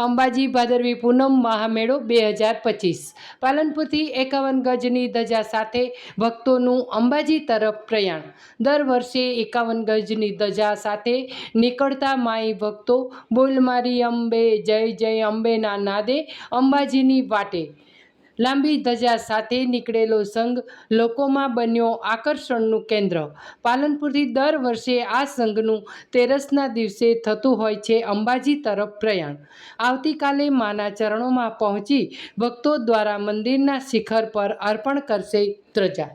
અંબાજી ભાદરવી પૂનમ મહામેળો બે હજાર પચીસ. પાલનપુરથી એકાવન ગજની ધજા સાથે ભક્તોનું અંબાજી તરફ પ્રયાણ. દર વર્ષે એકાવન ગજની ધજા સાથે નીકળતા માઈ ભક્તો બોલમારી અંબે, જય જય અંબેના નાદે અંબાજીની વાટે લાંબી ધજા સાથે નીકળેલો સંઘ લોકોમાં બન્યો આકર્ષણનું કેન્દ્ર. પાલનપુરથી દર વર્ષે આ સંઘનું તેરસના દિવસે થતું હોય છે અંબાજી તરફ પ્રયાણ. આવતીકાલે માના ચરણોમાં પહોંચી ભક્તો દ્વારા મંદિરના શિખર પર અર્પણ કરશે ત્રજા